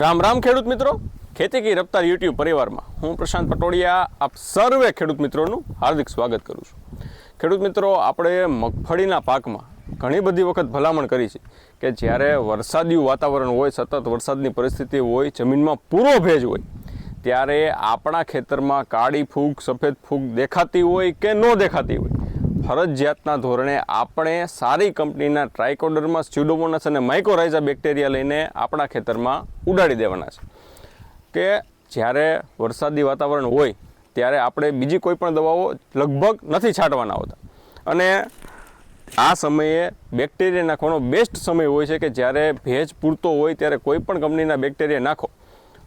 રામ રામ ખેડૂત મિત્રો. ખેતી કી રફતાર યુટ્યુબ પરિવારમાં હું પ્રશાંત પટોડિયા આપ સર્વે ખેડૂત મિત્રોનું હાર્દિક સ્વાગત કરું છું. ખેડૂત મિત્રો, આપણે મગફળીના પાકમાં ઘણી બધી વખત ભલામણ કરી છે કે જ્યારે વરસાદિયું વાતાવરણ હોય, સતત વરસાદની પરિસ્થિતિ હોય, જમીનમાં પૂરો ભેજ હોય, ત્યારે આપણા ખેતરમાં કાળી ફૂગ, સફેદ ફૂગ દેખાતી હોય કે ન દેખાતી હોય ફરજિયાતના ધોરણે આપણે સારી કંપનીના ટ્રાયકોડરમાં સ્યુડોમોનસ અને માઇકોરાઇઝા બેક્ટેરિયા લઈને આપણા ખેતરમાં ઉડાડી દેવાના છે. કે જ્યારે વરસાદી વાતાવરણ હોય, ત્યારે આપણે બીજી કોઈ પણ દવાઓ લગભગ નથી છાંટવાના હોતા. અને આ સમયે બેક્ટેરિયા નાખવાનો બેસ્ટ સમય હોય છે કે જ્યારે ભેજ પૂરતો હોય, ત્યારે કોઈ પણ કંપનીના બેક્ટેરિયા નાખો.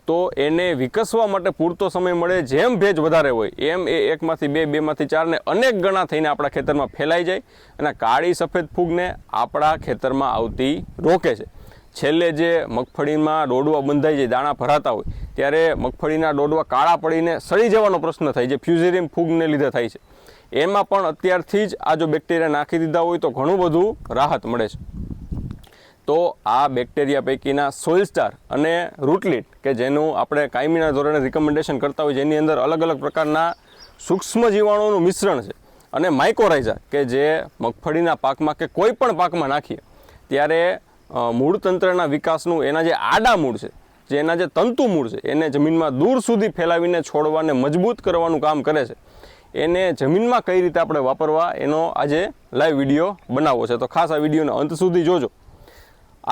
તો એને વિકસવા માટે પૂરતો સમય મળે, જેમ ભેજ વધારે હોય, એમ એ એકમાંથી બે, બેમાંથી ચારને અનેક ગણા થઈને આપણા ખેતરમાં ફેલાઈ જાય અને કાળી સફેદ ફૂગને આપણા ખેતરમાં આવતી રોકે છે. છેલ્લે જે મગફળીમાં ડોડવા બંધાઈ જાય, દાણા ભરાતા હોય, ત્યારે મગફળીના ડોડવા કાળા પડીને સડી જવાનો પ્રશ્ન થાય છે ફ્યુઝેરિયમ ફૂગને લીધે થાય છે. એમાં પણ અત્યારથી જ આ જો બેક્ટેરિયા નાખી દીધા હોય તો ઘણું બધું રાહત મળે છે. તો આ બેક્ટેરિયા પૈકીના સોઇલ સ્ટાર અને રૂટલીટ, કે જેનું આપણે કાયમીના ધોરણે રિકમેન્ડેશન કરતા હોય જેની અંદર અલગ અલગ પ્રકારના સૂક્ષ્મ જીવાણુઓનું મિશ્રણ છે. અને માઇકોરાઇઝા કે જે મગફળીના પાકમાં કે કોઈ પણ પાકમાં નાખીએ, ત્યારે મૂળતંત્રના મૂળ તંત્રના વિકાસનું એના જે આડા મૂળ છે, જે એના જે તંતુ મૂળ છે, એને જમીનમાં દૂર સુધી ફેલાવીને છોડવાને મજબૂત કરવાનું કામ કરે છે. એને જમીનમાં કઈ રીતે આપણે વાપરવા, એનો આજે લાઈવ વીડિયો બનાવવો છે. તો ખાસ આ વિડીયોના અંત સુધી જોજો.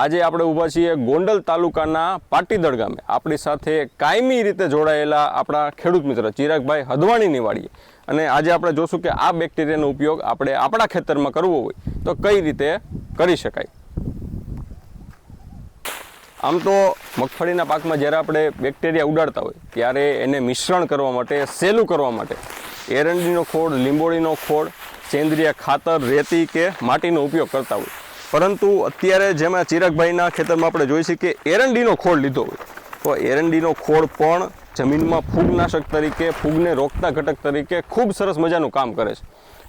આજે આપણે ઊભા છીએ ગોંડલ તાલુકાના પાટીદળ ગામે. આપણી સાથે કાયમી રીતે જોડાયેલા આપણા ખેડૂત મિત્ર ચિરાગભાઈ હદવાણીની વાડીએ અને આજે આપણે જોશું કે આ બેક્ટેરિયાનો ઉપયોગ આપણે આપણા ખેતરમાં કરવો હોય તો કઈ રીતે કરી શકાય. આમ તો મગફળીના પાકમાં જ્યારે આપણે બેક્ટેરિયા ઉડાડતા હોય, ત્યારે એને મિશ્રણ કરવા માટે સહેલું કરવા માટે, એરંડીનો ખોળ, લીંબોળીનો ખોળ સેન્દ્રિય ખાતર, રેતી કે માટીનો ઉપયોગ કરતા હોય. પરંતુ અત્યારે જેમાં ચિરાગભાઈના ખેતરમાં આપણે જોઈ કે એરંડીનો ખોળ લીધો હોય. તો એરંડીનો ખોળ પણ જમીનમાં ફૂગનાશક તરીકે, ફૂગને રોકતા ઘટક તરીકે ખૂબ સરસ મજાનું કામ કરે છે.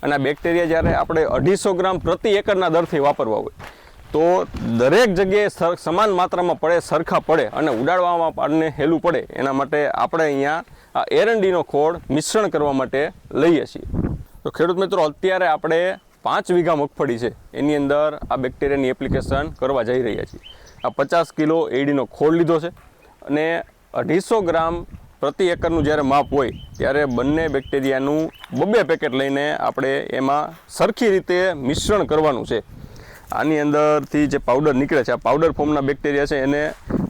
અને આ બેક્ટેરિયા જ્યારે આપણે અઢીસો ગ્રામ પ્રતિ એકરના દરથી વાપરવા હોય, તો દરેક જગ્યાએ સર, સમાન માત્રામાં પડે, સરખા પડે અને ઉડાડવામાં આપણને હેલું પડે. એના માટે આપણે અહીંયા આ એરંડીનો ખોળ મિશ્રણ કરવા માટે લઈએ છીએ. તો ખેડૂત મિત્રો, અત્યારે આપણે પાંચ વીઘા મગફળી છે. એની અંદર આ બેક્ટેરિયાની એપ્લિકેશન કરવા જઈ રહ્યા છીએ. આ પચાસ કિલો એડીનો ખોળ લીધો છે અને અઢીસો ગ્રામ પ્રતિ એકરનું જ્યારે માપ હોય ત્યારે બંને બેક્ટેરિયાનું બબે પેકેટ લઈને આપણે એમાં સરખી રીતે મિશ્રણ કરવાનું છે. આની અંદરથી જે પાવડર નીકળે છે, આ પાવડર ફોર્મના બેક્ટેરિયા છે, એને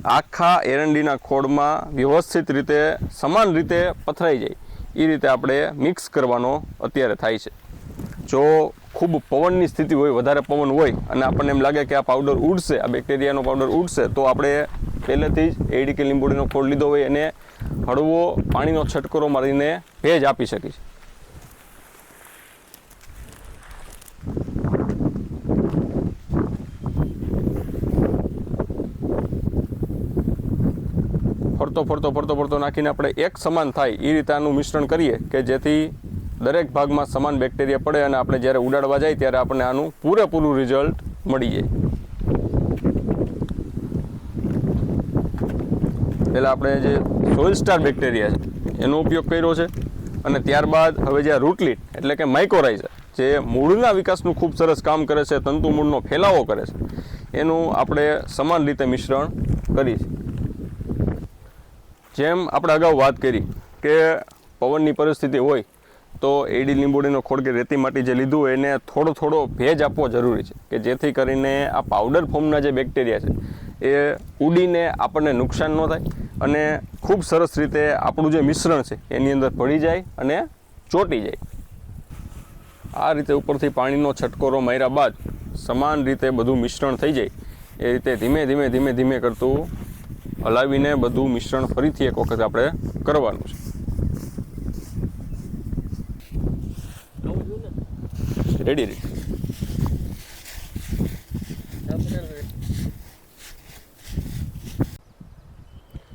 આખા એરંડીના ખોળમાં વ્યવસ્થિત રીતે, સમાન રીતે પથરાઈ જાય. એ રીતે આપણે મિક્સ કરવાનો અત્યારે થાય છે. જો ખૂબ પવનની સ્થિતિ હોય, વધારે પવન હોય અને આપણને એમ લાગે કે આ પાવડર ઉડશે, આ બેક્ટેરિયાનો પાવડર ઉડશે, તો આપણે પહેલેથી જ એડી કે લીંબોડીનો ખોળ લીધો હોય એને હળવો પાણીનો છટકરો મારીને ભેજ આપી શકીશ ફરતો ફરતો ફરતો ફરતો નાખીને આપણે એક સમાન થાય એ રીતે આનું મિશ્રણ કરીએ કે જેથી દરેક ભાગમાં સમાન બેક્ટેરિયા પડે અને આપણે જ્યારે ઉડાડવા જાય ત્યારે આપણને આનું પૂરેપૂરું રિઝલ્ટ મળી જાય. પહેલાં આપણે જે સોઇલ સ્ટાર બેક્ટેરિયા છે, એનો ઉપયોગ કર્યો છે અને ત્યારબાદ હવે જે રૂટલીટ એટલે કે માઇકોરાઇઝર જે મૂળના વિકાસનું ખૂબ સરસ કામ કરે છે, તંતુ મૂળનો ફેલાવો કરે છે, એનું આપણે સમાન રીતે મિશ્રણ કરી છે જેમ આપણે અગાઉ વાત કરી કે પવનની પરિસ્થિતિ હોય તો એડી લીંબોડીનો ખોળ કે રેતી માટી જે લીધું એને થોડો થોડો ભેજ આપવો જરૂરી છે કે જેથી કરીને આ પાવડર ફોર્મના જે બેક્ટેરિયા છે, એ ઉડીને આપણને નુકસાન ન થાય અને ખૂબ સરસ રીતે આપણું જે મિશ્રણ છે એની અંદર ભળી જાય અને ચોંટી જાય. આ રીતે ઉપરથી પાણીનો છટકોરો માર્યા બાદ સમાન રીતે બધું મિશ્રણ થઈ જાય. એ રીતે ધીમે ધીમે ધીમે ધીમે કરતું હલાવીને બધું મિશ્રણ ફરીથી એક વખત આપણે કરવાનું છે. Ready ready.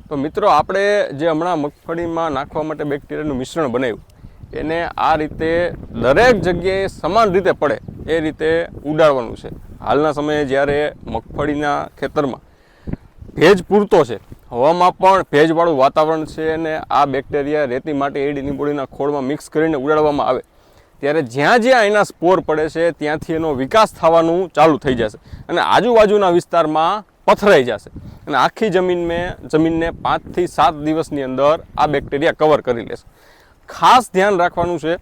તો મિત્રો, આપણે જે હમણાં મગફળીમાં નાખવા માટે બેક્ટેરિયાનું મિશ્રણ બનાવ્યું, એને આ રીતે દરેક જગ્યાએ સમાન રીતે પડે, એ રીતે ઉડાડવાનું છે. હાલના સમયે જ્યારે મગફળીના ખેતરમાં ભેજ પૂરતો છે, હવામાં પણ ભેજવાળું વાતાવરણ છે અને આ બેક્ટેરિયા રેતી માટે એડી લીંબોડીના ખોળમાં મિક્સ કરીને ઉડાડવામાં આવે ત્યારે જ્યાં જ્યાં એના સ્પોર પડે છે, ત્યાંથી એનો વિકાસ થવાનું ચાલુ થઈ જશે. અને આજુબાજુના વિસ્તારમાં પથરાઈ જશે. અને આખી જમીનમાં જમીનને પાંચથી સાત દિવસની અંદર આ બેક્ટેરિયા કવર કરી લેશે. ખાસ ધ્યાન રાખવાનું છે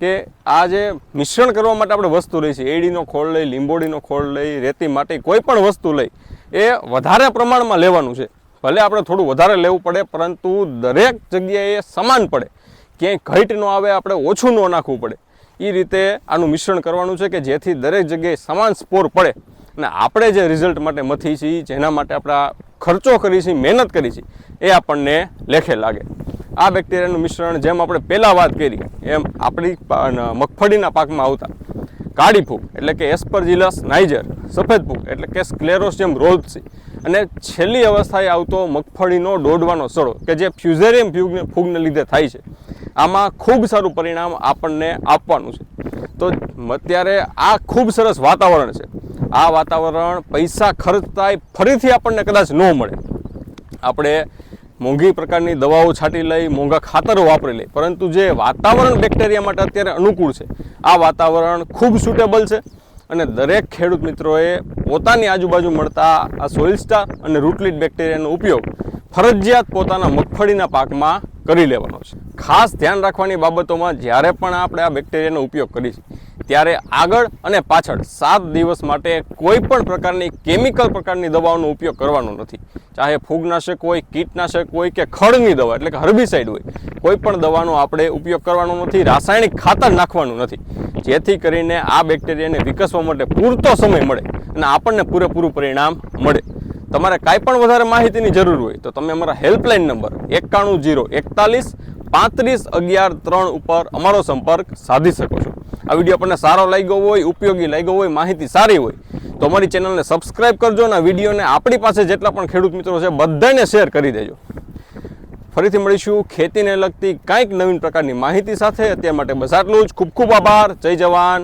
કે આ જે મિશ્રણ કરવા માટે આપણે વસ્તુ લઈ છીએ એડીનો ખોળ લઈ, લીંબોડીનો ખોળ લઈ, રેતી માટે, કોઈ પણ વસ્તુ લઈ, એ વધારે પ્રમાણમાં લેવાનું છે. ભલે આપણે થોડું વધારે લેવું પડે, પરંતુ દરેક જગ્યાએ સમાન પડે. ક્યાંય ઘટ ન આવે, આપણે ઓછું ન નાખવું પડે. એ રીતે આનું મિશ્રણ કરવાનું છે કે જેથી દરેક જગ્યાએ સમાન સ્પોર પડે. અને આપણે જે રિઝલ્ટ માટે મથી છીએ, જેના માટે આપણે ખર્ચો કરી છીએ, મહેનત કરી છે એ આપણને લેખે લાગે. આ બેક્ટેરિયાનું મિશ્રણ જેમ આપણે પહેલાં વાત કરી, એમ આપણી મગફળીના પાકમાં આવતા. કાળી ફૂગ, એટલે કે એસ્પરજીલસ નાઇજર, સફેદ ફૂગ, એટલે કે સ્ક્લેરોસિયમ રોલ્પસી અને છેલ્લી અવસ્થાએ આવતો મગફળીનો દોડવાનો સડો, કે જે ફ્યુઝેરિયમ ફ્યુગને ફૂગને લીધે થાય છે. આમાં ખૂબ સારું પરિણામ આપણને આપવાનું છે. તો અત્યારે આ ખૂબ સરસ વાતાવરણ છે. આ વાતાવરણ પૈસા ખર્ચતાય ફરીથી આપણને કદાચ ન મળે. આપણે મોંઘી પ્રકારની દવાઓ છાંટી લઈ, મોંઘા ખાતરો વાપરી લઈ, પરંતુ જે વાતાવરણ બેક્ટેરિયા માટે અત્યારે અનુકૂળ છે, આ વાતાવરણ ખૂબ સુટેબલ છે અને દરેક ખેડૂત મિત્રોએ પોતાની આજુબાજુ મળતા આ સોઇલ સ્ટાર અને રૂટલીટ બેક્ટેરિયાનો ઉપયોગ ફરજિયાત પોતાના મગફળીના પાકમાં કરી લેવાનો છે. ખાસ ધ્યાન રાખવાની બાબતોમાં જ્યારે પણ આપણે આ બેક્ટેરિયાનો ઉપયોગ કરીશું, ત્યારે આગળ અને પાછળ સાત દિવસ માટે કોઈ પણ પ્રકારની કેમિકલ પ્રકારની દવાઓનો ઉપયોગ કરવાનો નથી. ચાહે ફૂગનાશક હોય, કીટનાશક હોય કે ખડની દવા, એટલે કે હર્બિસાઇડ હોય, કોઈ પણ દવાનો આપણે ઉપયોગ કરવાનો નથી, રાસાયણિક ખાતર નાખવાનું નથી. જેથી કરીને આ બેક્ટેરિયાને વિકસવા માટે પૂરતો સમય મળે અને આપણને પૂરેપૂરું પરિણામ મળે. તમારે કાંઈ પણ વધારે માહિતીની જરૂર હોય તો તમે અમારા હેલ્પલાઇન નંબર એકાણું જીરો એકતાલીસ પાંત્રીસ, અગિયાર, ત્રણ ઉપર અમારો સંપર્ક સાધી શકો છો. આ વીડિયો આપણને સારો લાગ્યો હોય, ઉપયોગી લાગ્યો હોય, માહિતી સારી હોય, તો અમારી ચેનલને સબસ્ક્રાઇબ કરજો અને આ વિડીયોને આપણી પાસે જેટલા પણ ખેડૂત મિત્રો છે બધાને શેર કરી દેજો. ફરીથી મળીશું ખેતીને લગતી કાંઈક નવીન પ્રકારની માહિતી સાથે. અત્યાર માટે બસ આટલું જ. ખૂબ ખૂબ આભાર. જય જવાન.